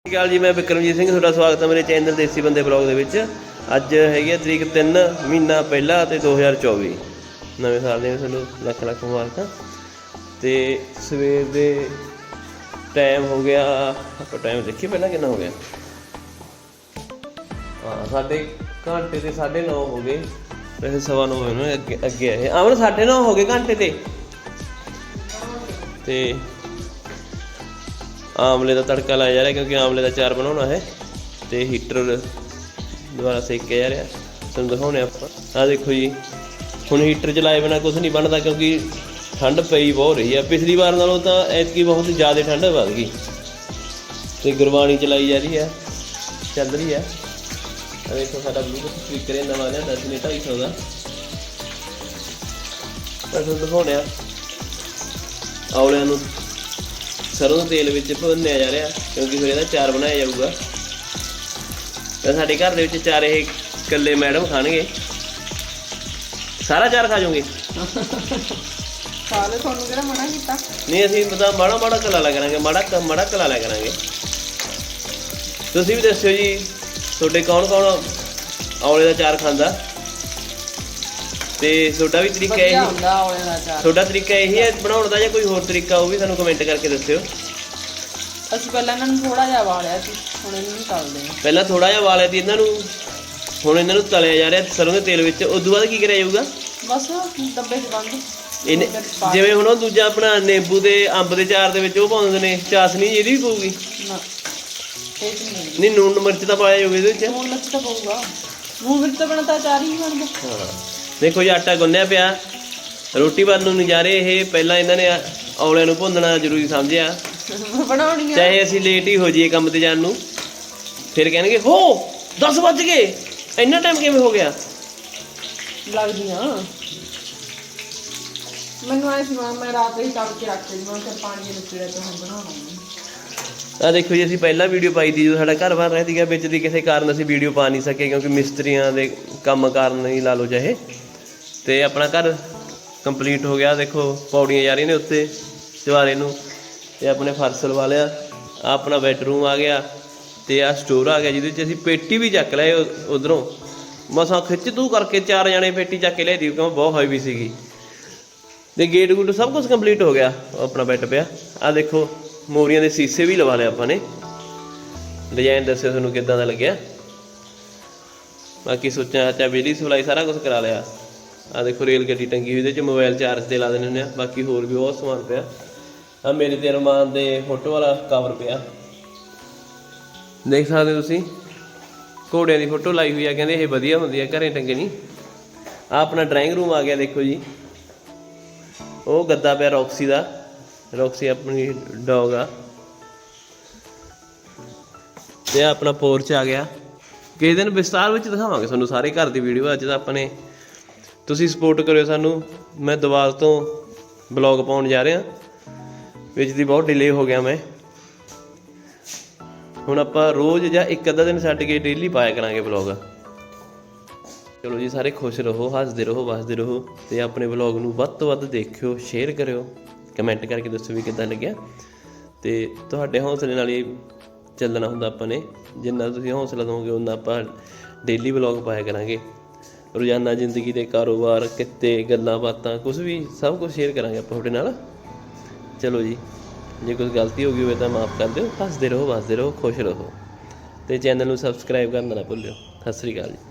ਸਤਿ ਸ਼੍ਰੀ ਅਕਾਲ ਜੀ? ਮੈਂ ਵਿਕਰਮਜੀਤ ਸਿੰਘ, ਤੁਹਾਡਾ ਸਵਾਗਤ ਹੈ ਮੇਰੇ ਚੈਨਲ ਦੇਸੀ ਬੰਦੇ ਬਲੌਗ ਦੇ ਵਿੱਚ। ਅੱਜ ਹੈਗੀ ਹੈ ਤਰੀਕ 3 ਮਹੀਨਾ ਪਹਿਲਾ ਤੇ 2024 ਨਵੇਂ ਸਾਲ ਦੀਆਂ ਤੁਹਾਨੂੰ ਲੱਖ ਲੱਖ ਮੁਬਾਰਕਾਂ। ਤੇ ਸਵੇਰ ਦੇ ਟਾਈਮ ਹੋ ਗਿਆ, ਆਪਾਂ ਟਾਈਮ ਦੇਖੀਏ ਪਹਿਲਾਂ ਕਿੰਨਾ ਹੋ ਗਿਆ। ਹਾਂ, ਸਾਡੇ ਘੰਟੇ ਤੇ 9:30 ਹੋ ਗਏ। ਵੈਸੇ ਸਵਾ ਨੌ ਹੋਏ ਨੇ, ਅੱਗੇ ਅੱਗੇ ਆਏ। ਆਮਨ 9:30 ਹੋ ਗਏ ਘੰਟੇ ਤੇ ਤੇ ਆਮਲੇ ਦਾ ਤੜਕਾ ਲਾਇਆ ਜਾ ਰਿਹਾ ਕਿਉਂਕਿ ਆਮਲੇ ਦਾ ਚਾਰ ਬਣਾਉਣਾ ਹੈ ਤੇ ਹੀਟਰ ਦੁਬਾਰਾ ਸੇਕਿਆ ਜਾ ਰਿਹਾ। ਤੁਹਾਨੂੰ ਦਿਖਾਉਣੇ ਆਪਾਂ। ਆ ਦੇਖੋ ਜੀ, ਹੁਣ ਹੀਟਰ ਚਲਾਏ ਬਿਨਾ ਕੁਝ ਨਹੀਂ ਬਣਦਾ ਕਿਉਂਕਿ ਠੰਡ ਪਈ ਬਹੁਤ ਰਹੀ ਹੈ ਪਿਛਲੀ ਵਾਰ ਨਾਲੋਂ ਤਾਂ ਐਤਕੀ ਬਹੁਤ ਜ਼ਿਆਦਾ ਠੰਡ ਵੱਧ ਗਈ। ਤੇ ਗੁਰਬਾਣੀ ਚਲਾਈ ਜਾ ਰਹੀ ਹੈ ਚੱਲ ਰਹੀ ਹੈ ਆ ਦੇਖੋ ਸਾਡਾ ਬਲੂਟੁੱਥ ਸਪੀਕਰ ਇਹ ਨਵਾਂ ਲਿਆ 10 ਨੇ 250 ਦਾ। ਤੁਹਾਨੂੰ ਦਿਖਾਉਣੇ ਆ ਔਲਿਆਂ ਨੂੰ ਸਰੋਂ ਦੇ ਤੇਲ ਵਿੱਚ ਭੁੰਨਿਆ ਜਾ ਰਿਹਾ ਕਿਉਂਕਿ ਫਿਰ ਇਹਦਾ ਚਾਰ ਬਣਾਇਆ ਜਾਊਗਾ। ਤਾਂ ਸਾਡੇ ਘਰ ਦੇ ਵਿੱਚ ਚਾਰ ਇਹ ਇਕੱਲੇ ਮੈਡਮ ਖਾਣਗੇ। ਸਾਰਾ ਚਾਰ ਖਾ ਜਾਓਗੇ? ਸਾਲੇ ਤੁਹਾਨੂੰ ਕਿਹੜਾ ਮਨਾ ਕੀਤਾ? ਨਹੀਂ ਅਸੀਂ ਪਤਾ ਮਾੜਾ ਮਾੜਾ ਕਲਾ ਲਿਆ ਕਰਾਂਗੇ ਮਾੜਾ ਕ- ਮਾੜਾ ਕਲਾ ਲਿਆ ਕਰਾਂਗੇ। ਤੁਸੀਂ ਵੀ ਦੱਸਿਓ ਜੀ ਤੁਹਾਡੇ ਕੌਣ ਕੌਣ ਔਲੇ ਦਾ ਚਾਰ ਖਾਂਦਾ? ਤੇ ਤੁਹਾਡਾ ਵੀ ਤਰੀਕਾ ਇਹ ਵਧੀਆ ਹੁੰਦਾ ਔਲੇ ਦਾ ਚਾਰ। ਤੁਹਾਡਾ ਤਰੀਕਾ ਇਹੀ ਹੈ ਬਣਾਉਣ ਦਾ ਜਾਂ ਕੋਈ ਹੋਰ ਤਰੀਕਾ ਉਹ ਵੀ ਸਾਨੂੰ ਕਮੈਂਟ ਕਰਕੇ ਦੱਸਿਓ। ਅਸੀਂ ਪਹਿਲਾਂ ਇਹਨਾਂ ਨੂੰ ਥੋੜਾ ਜਿਹਾ ਵਾਲਿਆ ਸੀ ਹੁਣ ਇਹਨੂੰ ਨਹੀਂ ਤਲਦੇ ਆ ਪਹਿਲਾਂ ਥੋੜਾ ਜਿਹਾ ਵਾਲਿਆ ਤੀ ਇਹਨਾਂ ਨੂੰ ਹੁਣ ਇਹਨਾਂ ਨੂੰ ਤਲਿਆ ਜਾ ਰਿਹਾ ਸਰੋਂ ਦੇ ਤੇਲ ਵਿੱਚ। ਉਸ ਤੋਂ ਬਾਅਦ ਕੀ ਕਰਿਆ ਜਾਊਗਾ? ਬਸ ਡੱਬੇ 'ਚ ਬੰਦ। ਇਹਨੇ ਜਿਵੇਂ ਹੁਣ ਉਹ ਦੂਜਾ ਆਪਣਾ ਨਿੰਬੂ ਦੇ ਅੰਬ ਦੇ ਚਾਰ ਦੇ ਵਿੱਚ ਉਹ ਪਾਉਂਦੇ ਨੇ ਚਾਸਨੀ ਇਹਦੀ ਵੀ ਪਊਗੀ? ਨਾ ਨਹੀਂ। ਨੂਣ ਮਿਰਚ ਤਾਂ ਪਾਇਆ ਜਾਊਗਾ ਇਹਦੇ ਵਿੱਚ। ਮੂੰਹ ਮਿਰਚ ਤਾਂ ਪਊਗਾ। ਮੂੰਹ ਮਿਰਚ ਤਾਂ ਬਣਦਾ ਚਾਰ ਹੀ ਬਣਦਾ। ਹਾਂ। ਦੇਖੋ ਜੀ ਆਟਾ ਗੁੰਨਿਆ ਪਿਆ। ਰੋਟੀ ਬਣ ਨੂੰ ਨਜ਼ਾਰੇ ਇਹ ਪਹਿਲਾਂ ਇਹਨਾਂ ਨੇ ਔਲਿਆਂ ਨੂੰ ਭੁੰਨਣਾ ਜ਼ਰੂਰੀ ਸਮਝਿਆ। ਬਣਾਉਣੀ ਆ ਚਾਹੇ ਅਸੀਂ ਲੇਟ ਹੀ ਹੋ ਜਾਈਏ ਕੰਮ ਤੇ ਜਾਣ ਨੂੰ। ਫਿਰ ਕਹਿਣਗੇ ਹੋ 10 ਵੱਜ ਗਏ। ਇੰਨਾ ਟਾਈਮ ਕਿਵੇਂ ਹੋ ਗਿਆ? ਲੱਗਦੀਆਂ। ਮੈਨੂੰ ਆਇਆ ਸੀ ਮੈਂ ਮੈਂ ਰਾਤ ਹੀ ਤਲ ਕੇ ਰੱਖ ਲਈ। ਮੈਂ ਫਿਰ ਪਾਣੀ ਦੇ ਵਿੱਚ ਰਹਿ ਤਾਂ ਹੁਣ ਬਣਾਉਣਾ ਆ ਦੇਖੋ ਜੀ ਅਸੀਂ ਪਹਿਲਾਂ ਵੀਡੀਓ ਪਾਈ ਸੀ ਜਦੋਂ ਸਾਡਾ ਘਰ ਬਣ ਰਿਹਾ ਸੀਗਾ ਵਿੱਚ ਦੀ ਕਿਸੇ ਕਾਰਨ ਅਸੀਂ ਵੀਡੀਓ ਪਾ ਨਹੀਂ ਸਕੇ ਕਿਉਂਕਿ ਮਿਸਤਰੀਆਂ ਦੇ ਕੰਮ ਕਾਰਨ ਹੀ ਲਾ ਲਓ ਚਾਹੇ। ਤੇ ਆਪਣਾ ਘਰ ਕੰਪਲੀਟ ਹੋ ਗਿਆ। ਦੇਖੋ, ਪੌੜੀਆਂ ਜਾ ਰਹੀਆਂ ਨੇ ਉੱਤੇ ਚਵਾਰੇ ਨੂੰ। ਤੇ ਆਪਣੇ ਫਰਸ਼ ਲਵਾ ਲਿਆ। ਆ ਆਪਣਾ ਬੈਡਰੂਮ ਆ ਗਿਆ ਤੇ ਆ ਸਟੋਰ ਆ ਗਿਆ, ਜਿਹਦੇ ਵਿੱਚ ਅਸੀਂ ਪੇਟੀ ਵੀ ਚੱਕ ਲਏ ਉਧਰੋਂ। ਮਸਾਂ ਖਿੱਚ ਤੂੰ ਕਰਕੇ ਚਾਰ ਜਣੇ ਪੇਟੀ ਚੱਕ ਕੇ ਲਿਆਦੀ ਕਿਉਂ ਬਹੁਤ ਹੈਵੀ ਸੀਗੀ। ਤੇ ਗੇਟ ਗੂਟ ਸਭ ਕੁਝ ਕੰਪਲੀਟ ਹੋ ਗਿਆ। ਆਪਣਾ ਬੈੱਡ ਪਿਆ। ਆ ਦੇਖੋ, ਮੋਰੀਆਂ ਦੇ ਸੀਸੇ ਵੀ ਲਵਾ ਲਏ ਆਪਾਂ ਨੇ। ਡਿਜ਼ਾਈਨ ਦੱਸਿਆ ਤੁਹਾਨੂੰ ਕਿੱਦਾਂ ਦਾ ਲੱਗਿਆ। ਬਾਕੀ ਸੋਚਿਆ ਚਾ ਬਿਜਲੀ ਸਪਲਾਈ ਸਾਰਾ ਕੁਝ ਕਰਾ ਲਿਆ। ਆ ਦੇਖੋ ਰੇਲ ਗੱਡੀ ਟੰਗੀ ਹੋਈ ਇਹਦੇ ਚ ਮੋਬਾਈਲ ਚਾਰਜ ਤੇ ਲਾ ਦਿੰਦੇ ਹੁੰਦੇ ਆ, ਬਾਕੀ ਹੋਰ ਵੀ ਬਹੁਤ ਸਮਾਨ ਪਿਆ। ਆ ਮੇਰੇ ਤੇ ਅਰਮਾਨ ਦੇ ਫੋਟੋ ਵਾਲਾ ਕਵਰ ਪਿਆ। ਦੇਖ ਸਕਦੇ ਹੋ ਤੁਸੀਂ? ਘੋੜਿਆਂ ਦੀ ਫੋਟੋ ਲਾਈ ਹੋਈ ਆ, ਕਹਿੰਦੇ ਇਹ ਵਧੀਆ ਹੁੰਦੀ ਆ, ਘਰੇ ਨਹੀਂ ਆ ਆਪਣਾ ਡਰਾਇੰਗ ਰੂਮ ਆ ਗਿਆ, ਦੇਖੋ ਜੀ। ਉਹ ਗੱਦਾ ਪਿਆ ਰੌਕਸੀ ਦਾ। ਰੌਕਸੀ ਆਪਣੀ ਡੌਗ ਆ। ਤੇ ਆਹ ਆਪਣਾ ਪੋਰਚ ਆ ਗਿਆ। ਕਿਸੇ ਦਿਨ ਵਿਸਤਾਰ ਵਿੱਚ ਦਿਖਾਵਾਂਗੇ ਤੁਹਾਨੂੰ ਸਾਰੇ ਘਰ ਦੀ ਵੀਡੀਓ ਅੱਜ ਤਾਂ ਆਪਣੇ ਤੁਸੀਂ ਸਪੋਰਟ ਕਰਿਓ ਸਾਨੂੰ। ਮੈਂ ਦੁਬਾਰਾ ਤੋਂ ਬਲੌਗ ਪਾਉਣ ਜਾ ਰਿਹਾ। ਵਿੱਚ ਦੀ ਬਹੁਤ ਡਿਲੇ ਹੋ ਗਿਆ ਮੈਂ। ਹੁਣ ਆਪਾਂ ਰੋਜ਼ ਜਾਂ ਇੱਕ ਅੱਧਾ ਦਿਨ ਛੱਡ ਕੇ ਡੇਲੀ ਪਾਇਆ ਕਰਾਂਗੇ ਬਲੌਗ ਚਲੋ ਜੀ, ਸਾਰੇ ਖੁਸ਼ ਰਹੋ, ਹੱਸਦੇ ਰਹੋ, ਵਸਦੇ ਰਹੋ ਤੇ ਆਪਣੇ ਵਲੌਗ ਨੂੰ ਵੱਧ ਤੋਂ ਵੱਧ ਦੇਖਿਓ ਸ਼ੇਅਰ ਕਰਿਓ। ਕਮੈਂਟ ਕਰਕੇ ਦੱਸੋ ਵੀ ਕਿੱਦਾਂ ਲੱਗਿਆ। ਤੇ ਤੁਹਾਡੇ ਹੌਸਲੇ ਨਾਲ ਹੀ ਚੱਲਣਾ ਹੁੰਦਾ ਆਪਾਂ ਨੇ। ਜਿੰਨਾ ਤੁਸੀਂ ਹੌਸਲਾ ਦਿਓਗੇ ਉਹਨਾਂ ਆਪਾਂ ਡੇਲੀ ਵਲੌਗ ਪਾਇਆ ਕਰਾਂਗੇ। ਰੋਜ਼ਾਨਾ ਜ਼ਿੰਦਗੀ ਦੇ ਕਾਰੋਬਾਰ, ਕਿੱਤੇ, ਗੱਲਾਂ ਬਾਤਾਂ ਕੁਝ ਵੀ, ਸਭ ਕੁਝ ਸ਼ੇਅਰ ਕਰਾਂਗੇ ਆਪਾਂ ਤੁਹਾਡੇ ਨਾਲ। ਚਲੋ ਜੀ, ਜੇ ਕੋਈ ਗਲਤੀ ਹੋ ਗਈ ਹੋਵੇ ਤਾਂ ਮਾਫ ਕਰ ਦਿਓ। ਹੱਸਦੇ ਰਹੋ ਵਸਦੇ ਰਹੋ, ਖੁਸ਼ ਰਹੋ। ਤੇ ਚੈਨਲ ਨੂੰ ਸਬਸਕ੍ਰਾਈਬ ਕਰਨਾ ਨਾ ਭੁੱਲਿਓ। ਸਤਿ ਸ੍ਰੀ ਅਕਾਲ ਜੀ।